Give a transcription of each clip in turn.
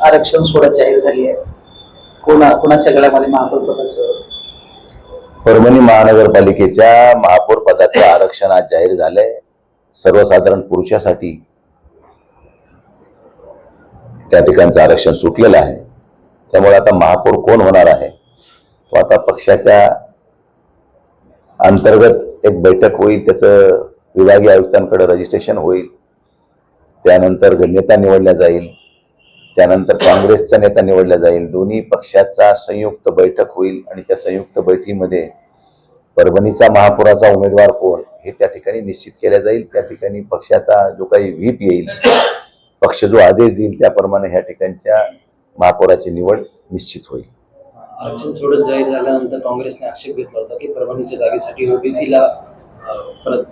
आरक्षण सोडत जाहीर झाली आहे. कोणा कोणाच्या गळ्यामध्ये महापौर पदाचं? परभणी महानगरपालिकेच्या महापौर पदाचं आरक्षण आज जाहीर झालंय. सर्वसाधारण पुरुषासाठी त्या ठिकाणचं आरक्षण सुटलेलं आहे. त्यामुळे आता महापौर कोण होणार आहे? तो आता पक्षाच्या अंतर्गत एक बैठक होईल त्याचं विभागीय आयुक्तांकडे रजिस्ट्रेशन होईल. त्यानंतर नेता निवडला जाईल. त्यानंतर काँग्रेसचा नेता निवडला जाईल. दोन्ही पक्षाचा संयुक्त बैठक होईल आणि त्या संयुक्त बैठकीमध्ये परभणीचा महापुराचा उमेदवार कोण हे त्या ठिकाणी निश्चित केल्या जाईल. त्या ठिकाणी पक्षाचा जो काही व्हीप येईल पक्ष जो आदेश देईल त्याप्रमाणे ह्या ठिकाणच्या महापौराची निवड निश्चित होईल. आरक्षण सोडत जाहीर झाल्यानंतर काँग्रेसने आक्षेप घेतला होता की परभणीच्या जागेसाठी ओबीसीला परत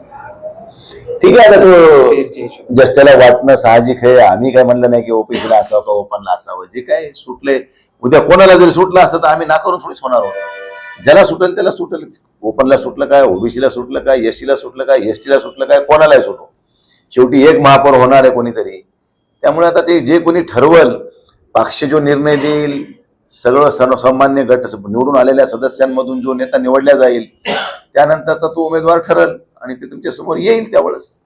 ठीक आहे आता तो? फेरच्या हिशोबाने. जस्ट त्याला वाटणं साहजिक आहे. आम्ही काय म्हणलं नाही की ओपीसीला असावं का ओपनला असावं. जे काय सुटले उद्या कोणाला जरी सुटलं असतं तर आम्ही नाकारून थोडीच होणार होतो ज्याला सुटेल त्याला सुटेल. ओपनला सुटलं काय ओबीसीला सुटलं काय एसटीला सुटलं काय एसटीला सुटलं काय कोणालाही सुटो. शेवटी एक महापौर होणार आहे कोणीतरी. त्यामुळे आता ते जे कोणी ठरवल पक्ष जो निर्णय देईल सगळं सर्वसामान्य गट निवडून आलेल्या सदस्यांमधून जो नेता निवडला जाईल त्यानंतरचा तो उमेदवार ठरल. आणि ते तुमच्यासमोर येईल त्यावेळेस.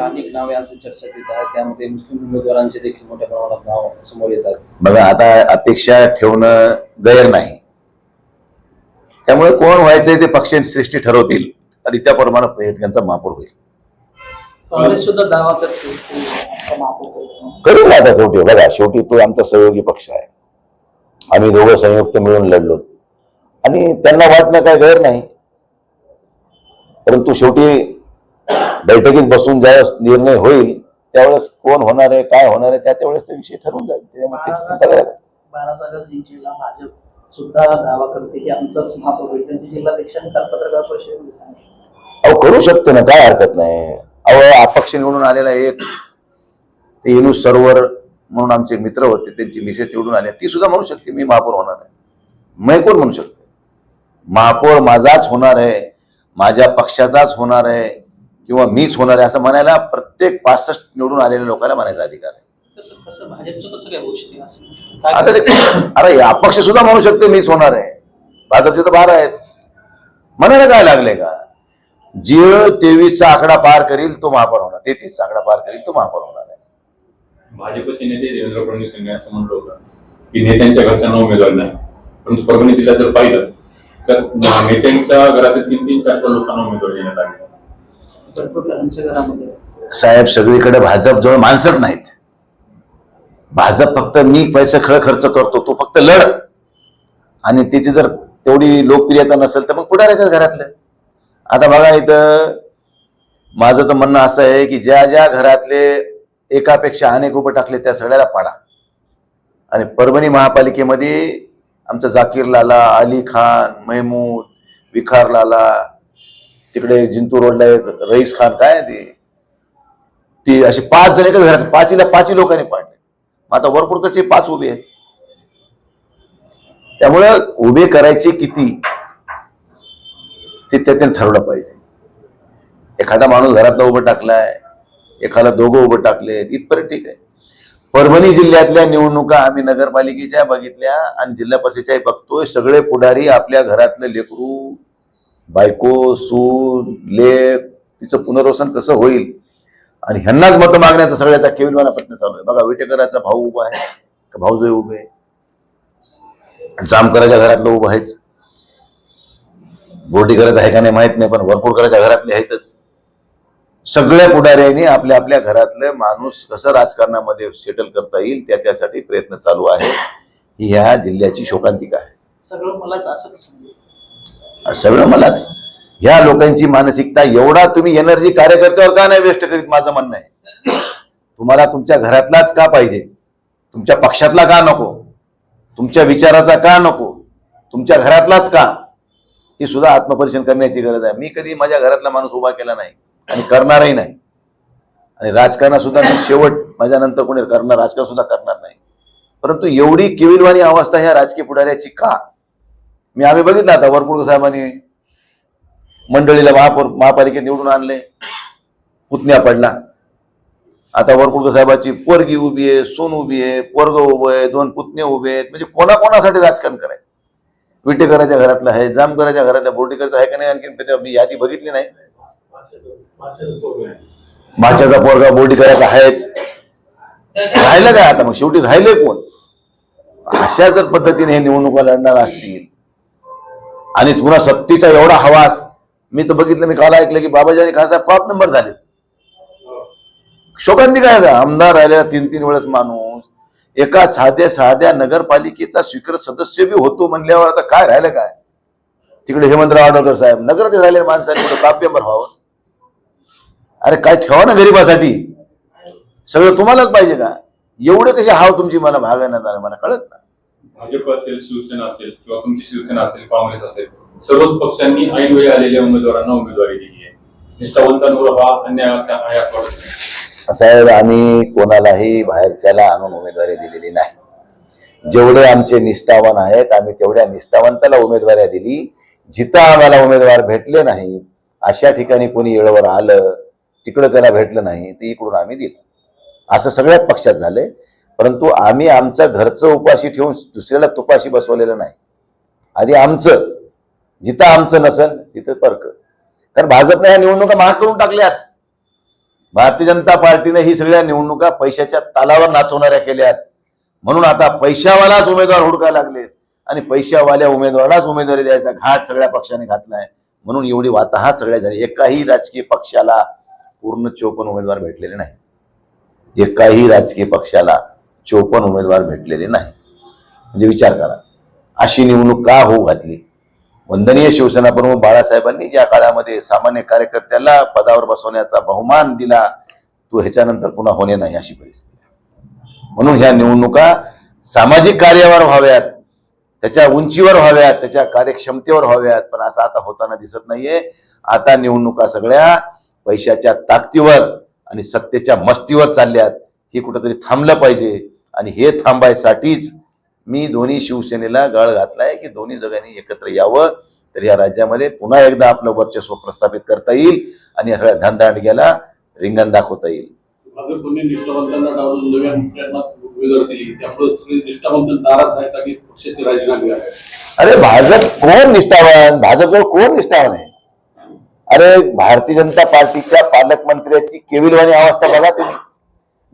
अनेक नावे असे चर्चेत येत आहेत. त्यामध्ये मुस्लिम उमेदवारांचे देखील मोठ्या प्रमाणात नाव समोर येतात. बघा आता अपेक्षा ठेवणं गैर नाही. त्यामुळे कोण व्हायचंय ते पक्ष सृष्टी ठरवतील आणि त्याप्रमाणे त्यांचा महापौर होईल. काँग्रेस सुद्धा दावा. करू ना आता शेवटी. बघा शेवटी तो आमचा सहयोगी पक्ष आहे. आम्ही दोघं संयुक्त मिळून लढलो. आणि त्यांना वाटणं काय गैर नाही. परंतु शेवटी बैठकीत बसून ज्यावेळेस निर्णय होईल त्यावेळेस कोण होणार आहे काय होणार आहे त्या त्यावेळेस तो विषय ठरवून जाईल. त्याच्यामुळे त्याची चिंता करायला बारा जागा भाजप सुद्धा दावा करते की आमचाच महापौर होईल त्यांचे पत्रकार अहो करू शकतो ना काय हरकत नाही. अहो अपक्ष निवडून आलेला एक ते इनू सर्वर म्हणून आमचे मित्र होते त्यांची मिसेस निवडून आल्या ती सुद्धा म्हणू शकते मी महापौर होणार आहे. मैं कोण म्हणू शकतो? महापौर माझाच होणार आहे. माझ्या पक्षाचाच होणार आहे किंवा मीच होणार आहे असं म्हणायला प्रत्येक पासष्ट निवडून आलेल्या लोकांना म्हणायचा अधिकार आहे. आता ते अरे अपक्ष सुद्धा म्हणू शकते मीच होणार आहे. भाजपचे तर बारा आहेत. म्हणायला काय लागले का? जे तेवीसचा आकडा पार करील तो महापौर होणार. तेहतीसचा आकडा पार करील तो महापौर होणार आहे. भाजपचे नेते देवेंद्र फडणवीस यांनी असं म्हटलं होतं की नेत्यांच्या घरच्यांना उमेदवार नाही. परंतु परभणी जिल्ह्यात जर पाहिलं नेत्यांच्या घरातील तीन तीन चार चार लोकांना उमेदवार देण्यात आले. घरामध्ये? साहेब सगळीकडे भाजप जवळ माणसंच नाहीत. भाजप फक्त मी पैसे खळ खर्च करतो तो फक्त लढ. आणि त्याची जर तेवढी लोकप्रियता नसेल तर मग पुढाऱ्याच्याच घरातलं. आता बघा इथं माझं तर म्हणणं असं आहे की ज्या ज्या घरातले एकापेक्षा अनेक उभं टाकले त्या सगळ्याला पाडा. आणि परभणी महापालिकेमध्ये आमचा जाकीर लाला अली खान महमूद विखार लाला तिकडे जिंतूर रोडला एक रईस खान काय आहे ते? ती अशी पाच जण एकाच घरात पाचीला पाचही लोकांनी पाडले. मग आता वरपुडकडचे पाच उभे आहेत? त्यामुळं उभे करायचे किती? ते त्याने ठरवलं पाहिजे. एखादा माणूस घरातला उभं टाकलाय एखादा दोघं उभं टाकले इथपर्यंत ठीक आहे. परभणी जिल्ह्यातल्या निवडणुका आम्ही नगरपालिकेच्या बघितल्या आणि जिल्हा परिषदेच्याही बघतोय. सगळे पुढारी आपल्या घरातलं लेकरू बायको सून लेख तिचं पुनर्वसन कसं होईल? आणि ह्यांनाच मतं मागण्याचा सगळ्याचा केविलवाला प्रश्न चालू आहे. बघा विटेकराचा भाऊ उभा आहे. का भाऊजय उभे जामकराच्या घरातलं उभं आहेच. बोर्डीकराचं आहे का नाही माहीत नाही पण वरपूरकराच्या घरातले आहेतच. सगळ्या पुढाऱ्यांनी आपल्या आपल्या घरातलं माणूस कसं राजकारणामध्ये सेटल करता येईल त्याच्यासाठी प्रयत्न चालू आहे. ही ह्या जिल्ह्याची शोकांतिका आहे. सगळं मलाच असं म्हणजे? सगळं मलाच. ह्या लोकांची मानसिकता एवढा तुम्ही एनर्जी कार्यकर्त्यावर का नाही वेस्ट करीत माझं म्हणणं आहे? तुम्हाला तुमच्या घरातलाच का पाहिजे? तुमच्या पक्षातला का नको? तुमच्या विचाराचा का नको? तुमच्या घरातलाच का? ही सुद्धा आत्मपरीक्षण करण्याची गरज आहे. मी कधी माझ्या घरातला माणूस उभा केला नाही. आणि करणारही नाही. आणि राजकारणात सुद्धा मी शेवट माझ्यानंतर कोणी करणार राजकारण सुद्धा करणार नाही. परंतु एवढी केविलवाणी अवस्था ह्या राजकीय पुढाऱ्याची का? मी आम्ही बघितलं आता वरपूर साहेबांनी मंडळीला महापौर महापालिकेत निवडून आणले. पुतण्या पडला. आता वरकुडकर साहेबाची पोरगी उभी आहे सोन उभी आहे पोरग उभं आहे दोन पुतणे उभे आहेत. म्हणजे कोणाकोणासाठी राजकारण करायचं? विटेकराच्या घरातलं आहे जामकराच्या घरातल्या बोर्डीकरचं आहे का नाही? आणखी मी यादी बघितली नाही. भाच्याचा पोरगा बोर्डीकराचा आहेच. राहिलं काय आता? मग शेवटी राहिले कोण? अशा जर पद्धतीने हे निवडणुका लढणार असतील आणि पुन्हा सत्तीचा एवढा हवास मी तर बघितलं मी काल ऐकलं की बाबाजी आणि खासदार पाच नंबर झाले. शोकांती काय आहे? आमदार राहिलेला तीन तीन वेळेस माणूस. एका साध्या साध्या नगरपालिकेचा स्वीकृत सदस्य बी होतो म्हणल्यावर आता काय राहिलं काय? तिकडे हेमंतराव आडवकर साहेब नगराध्यक्ष झालेल्या माणसाने कुठं व्हावं? अरे काय ठेवा ना गरीबासाठी. सगळं तुम्हालाच पाहिजे का? एवढे कसे हाव तुमची मला भागवण्यात आलं मला कळत ना भाजप असेल शिवसेना असेल किंवा तुमची शिवसेना असेल काँग्रेस असेल सर्वच पक्षांनी ऐन वेळी आलेल्या उमेदवारांना उमेदवारी दिली आहे. निष्ठावंतांवर हा अन्याय असा आहे असं वाटत नाही. साहेब आम्ही कोणालाही बाहेरच्याला आणून उमेदवारी दिलेली नाही. जेवढे आमचे निष्ठावान आहेत आम्ही तेवढ्या निष्ठावंताला उमेदवारी दिली. जिथं आम्हाला उमेदवार भेटले नाहीत अशा ठिकाणी कोणी येळवर आलं तिकडं त्याला भेटलं नाही ते इकडून आम्ही दिलं. असं सगळ्याच पक्षात झालंय. परंतु आम्ही आमचं घरचं उपाशी ठेवून दुसऱ्याला तुपाशी बसवलेलं नाही. आधी आमचं जिथं आमचं नसेल तिथं फरक कारण भाजपने ह्या निवडणुका महाग करून टाकल्यात. भारतीय जनता पार्टीने ही सगळ्या निवडणुका पैशाच्या तालावर नाचवणाऱ्या केल्यात. म्हणून आता पैशावालाच उमेदवार हुडका लागलेत. आणि पैशावाल्या उमेदवारालाच उमेदवारी द्यायचा घाट सगळ्या पक्षाने घातलाय. म्हणून एवढी वाताहात सगळ्या झाली. एकाही राजकीय पक्षाला पूर्ण चोपन्न उमेदवार भेटलेले नाही एकाही राजकीय पक्षाला चोपन्न उमेदवार भेटलेले नाही म्हणजे विचार करा अशी निवडणूक का होऊ घातली? वंदनीय शिवसेना प्रमुख बाळासाहेबांनी ज्या काळामध्ये सामान्य कार्यकर्त्याला पदावर बसवण्याचा बहुमान दिला तो ह्याच्यानंतर पुन्हा होणे नाही अशी परिस्थिती म्हणून ह्या निवडणुका सामाजिक कार्यावर व्हाव्यात त्याच्या उंचीवर व्हाव्यात त्याच्या कार्यक्षमतेवर व्हाव्यात पण असं आता होताना दिसत नाहीये. आता निवडणुका सगळ्या पैशाच्या ताकदीवर आणि सत्तेच्या मस्तीवर चालल्यात ही कुठंतरी थांबलं पाहिजे. आणि हे थांबायसाठीच मी दोन्ही शिवसेनेला गळ घातलाय की दोन्ही जगांनी एकत्र यावं तर या राज्यामध्ये पुन्हा एकदा आपलं वर्चस्व प्रस्थापित करता येईल आणि या सगळ्या धनदांडग्याला रिंगण दाखवता येईल. अरे भाजप कोण निष्ठावान? भाजपजवळ कोण निष्ठावान आहे? अरे भारतीय जनता पार्टीच्या पालकमंत्र्याची केविलवाणी अवस्था बघा तुम्ही.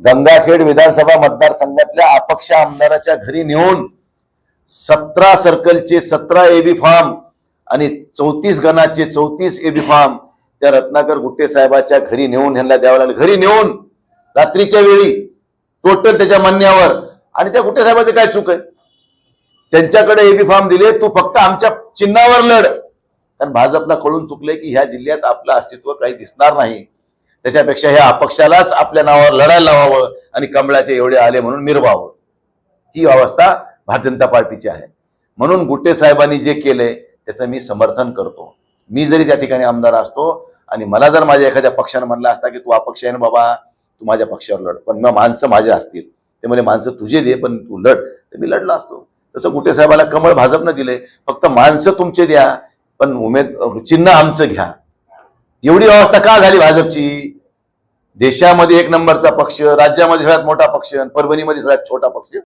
गंगाखेड विधानसभा मतदारसंघातल्या अपक्ष आमदाराच्या घरी नेऊन सतरा सर्कलचे सतरा एबी फॉर्म आणि चौतीस गणाचे चौतीस एबी फॉर्म त्या रत्नाकर गुट्टे साहेबाच्या घरी नेऊन ह्यांना द्यावं लागलं. घरी नेऊन रात्रीच्या वेळी टोटल त्याच्या म्हणण्यावर. आणि त्या गुट्टे साहेबाचे काय चूक आहे? त्यांच्याकडे एबी फॉर्म दिले तू फक्त आमच्या चिन्हावर लढ. कारण भाजपला कळून चुकलंय की ह्या जिल्ह्यात आपलं अस्तित्व काही दिसणार नाही. त्याच्यापेक्षा ह्या अपक्षालाच आपल्या नावावर लढायला लावावं आणि कमळाचे एवढे आले म्हणून मिरवावं. ही अवस्था भारतीय जनता पार्टीची आहे. म्हणून गुट्टे साहेबांनी जे केलंय त्याचं मी समर्थन करतो. मी जरी त्या ठिकाणी आमदार असतो आणि मला जर माझ्या एखाद्या पक्षानं म्हणलं असता की तू अपक्ष आहे ना बाबा तू माझ्या पक्षावर लढ. पण मग माणसं माझे असतील. ते म्हणजे माणसं तुझे दे पण तू लढ. तर मी लढला असतो. तसं गुट्टे साहेबाला कमळ भाजपनं दिले फक्त माणसं तुमचे द्या. पण उमेद चिन्ह आमचं घ्या. एवढी अवस्था का झाली भाजपची? देशामध्ये एक नंबरचा पक्ष राज्यामध्ये सगळ्यात मोठा पक्ष परभणीमध्ये सगळ्यात छोटा पक्ष?